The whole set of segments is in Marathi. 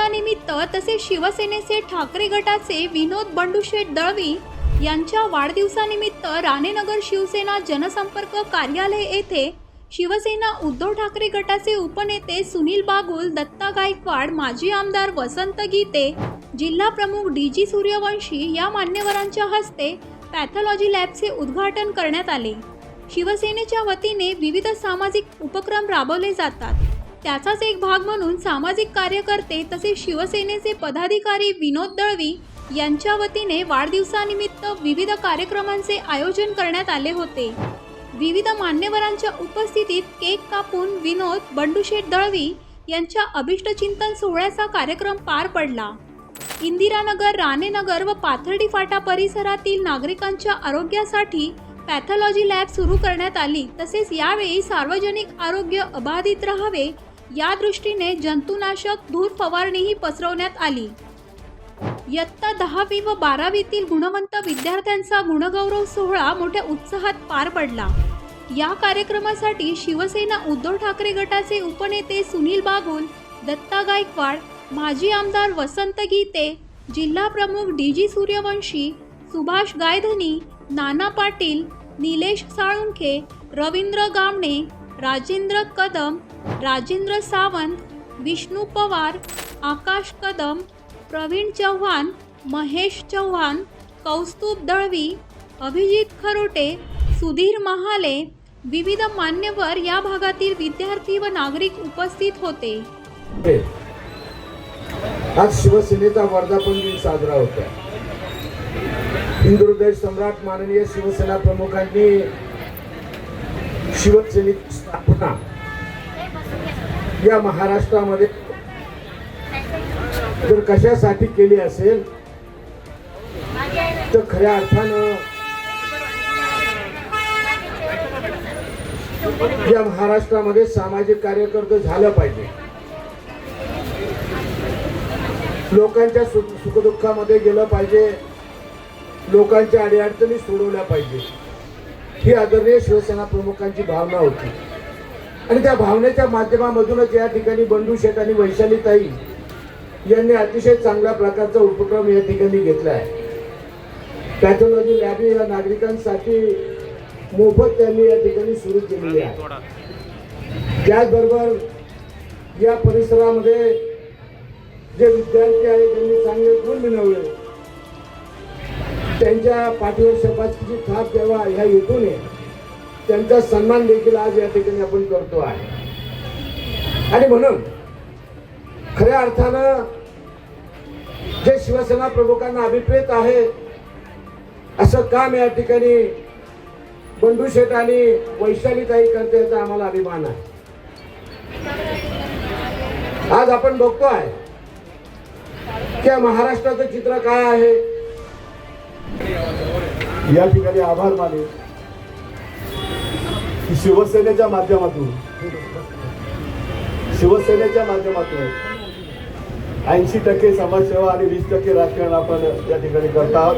दिनानिमित्त तसेच शिवसेनेचे ठाकरे गटाचे विनोद बंडूशेठ दळवी यांच्या वाढदिवसानिमित्त राणेनगर शिवसेना जनसंपर्क कार्यालय येथे शिवसेना उद्धव ठाकरे गटाचे उपनेते सुनील बागुल दत्ता गायकवाड माजी आमदार वसंत गीते जिल्हा प्रमुख डी जी सूर्यवंशी या मान्यवरांच्या हस्ते पॅथॉलॉजी लॅबचे उद्घाटन करण्यात आले. शिवसेनेच्या वतीने विविध सामाजिक उपक्रम राबवले जातात. त्याचाच एक भाग म्हणून सामाजिक कार्यकर्ते तसेच शिवसेनेचे पदाधिकारी विनोद दळवी यांच्या वतीने वाढदिवसानिमित्त विविध कार्यक्रमांचे आयोजन करण्यात आले होते. विविध मान्यवरांच्या उपस्थितीत केक कापून विनोद बंडूशेठ दळवी यांच्या अभिष्टचिंतन सोहळ्याचा कार्यक्रम पार पडला. इंदिरानगर राणेनगर व पाथर्डी फाटा परिसरातील नागरिकांच्या आरोग्यासाठी पॅथॉलॉजी लॅब सुरू करण्यात आली. तसेच यावेळी सार्वजनिक आरोग्य अबाधित राहावे या दृष्टीने जंतुनाशक धूर फवारणीही पसरवण्यात आली. इयत्ता दहावी व बारावीतील गुणवंत विद्यार्थ्यांचा गुणगौरव सोहळा मोठ्या उत्साहात पार पडला. या कार्यक्रमासाठी शिवसेना उद्धव ठाकरे गटाचे उपनेते सुनील बागुल दत्ता गायकवाड माजी आमदार वसंत गीते जिल्हा प्रमुख डी जी सूर्यवंशी सुभाष गायधनी नाना पाटील निलेश साळुंखे रवींद्र गामणे राजेंद्र कदम राजेंद्र सावंत विष्णू पवार आकाश कदम प्रवीण चव्हाण महेश चव्हाण कौस्तुभ दळवी अभिजित खरोटे सुधीर महाले विविध मान्यवर या भागातील विद्यार्थी व नागरिक उपस्थित होते. आज शिवसेनेचा वर्धापन दिन साजरा होत हिंदुहृदय सम्राट माननीय शिवसेना प्रमुखांनी शिवसेनेची स्थापना या महाराष्ट्रामध्ये जर कशासाठी केली असेल तर खऱ्या अर्थानं या महाराष्ट्रामध्ये सामाजिक कार्यकर्ते झालं पाहिजे. लोकांच्या सुख सुखदुःखामध्ये गेलं पाहिजे. लोकांच्या अडीअडचणी सोडवल्या पाहिजे. ही आदरणीय शिवसेना प्रमुखांची भावना होती. आणि त्या भावनेच्या माध्यमामधूनच या ठिकाणी बंडू शेठ आणि वैशाली ताई यांनी अतिशय चांगल्या प्रकारचा उपक्रम या ठिकाणी घेतला आहे. पॅथॉलॉजी लॅब या नागरिकांसाठी मोफत त्यांनी या ठिकाणी सुरू केलेली आहे. त्याचबरोबर या परिसरामध्ये जे विद्यार्थी आहेत त्यांनी चांगले गुण मिळवले. त्यांच्या पाठीवर शपाचीची थाप द्यावा ह्या हेतूने त्यांचा सन्मान देखील आज या ठिकाणी आपण करतो आहे. आणि म्हणून खऱ्या अर्थानं जे शिवसेना प्रमुखांना अभिप्रेत आहे असं काम या ठिकाणी बंधू शेठ आणि वैशाली ताई करते याचा आम्हाला अभिमान आहे. आज आपण बघतो आहे त्या महाराष्ट्राचं चित्र काय आहे? या ठिकाणी आभार माने की शिवसेनेच्या माध्यमातून शिवसेनेच्या माध्यमातून ऐंशी टक्के समाजसेवा आणि वीस टक्के राजकारण आपण या ठिकाणी करत आहोत.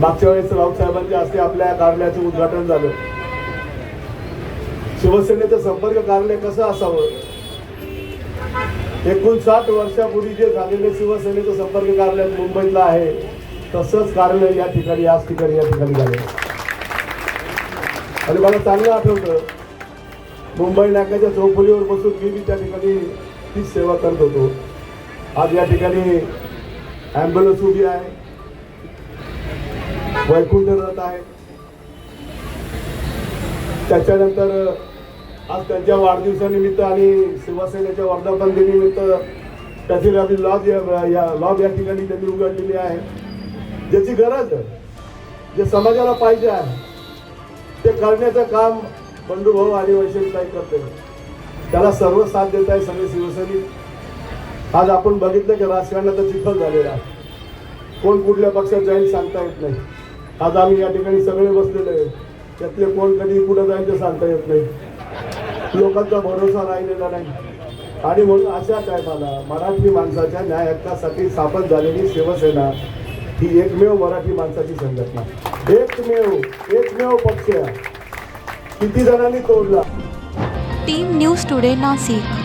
मागच्या वेळेस राऊतसाहेबांच्या हस्ते आपल्या कार्यालयाचं उद्घाटन झालं. शिवसेनेचं संपर्क कार्यालय कसं असावं? एकोणसाठ वर्षापूर्वी जे झालेले शिवसेनेचं संपर्क कार्यालय मुंबईतलं आहे तसंच कार्यालय या ठिकाणी याच ठिकाणी या ठिकाणी झाले. आणि मला चांगलं आठवतं मुंबई नाक्याच्या चौफुलीवर बसून मी त्या ठिकाणी तीच सेवा करत होतो. आज या ठिकाणी ॲम्ब्युलन्स उभी आहे. वैकुंठ रथ आहे. त्याच्यानंतर आज त्यांच्या वाढदिवसानिमित्त आणि शिवसेनेच्या वर्धापन दिनानिमित्त त्यातील आम्ही लॉब या या लॉब या ठिकाणी त्यांनी उघडलेली आहे. ज्याची गरज जे समाजाला पाहिजे आहे ते करण्याचं काम बंधुभाऊ आणि काही करते. त्याला सर्व साथ देत आहे सगळे शिवसैनिक. आज आपण बघितलं की राजकारणाचा चिखल झालेला आहे. कोण कुठल्या पक्षात जाईल सांगता येत नाही. आज आम्ही या ठिकाणी सगळे बसलेले आहे. त्यातले कोण कधी कुठं जाईल ते सांगता येत नाही. लोकांचा भरोसा राहिलेला नाही. आणि म्हणून अशा टायमाला मराठी माणसाच्या न्याय हक्कासाठी स्थापन झालेली शिवसेना ही एकमेव मराठी माणसाची संघटना. एकमेव एकमेव पक्ष. किती जणांनी तोडला? Team news today Nashik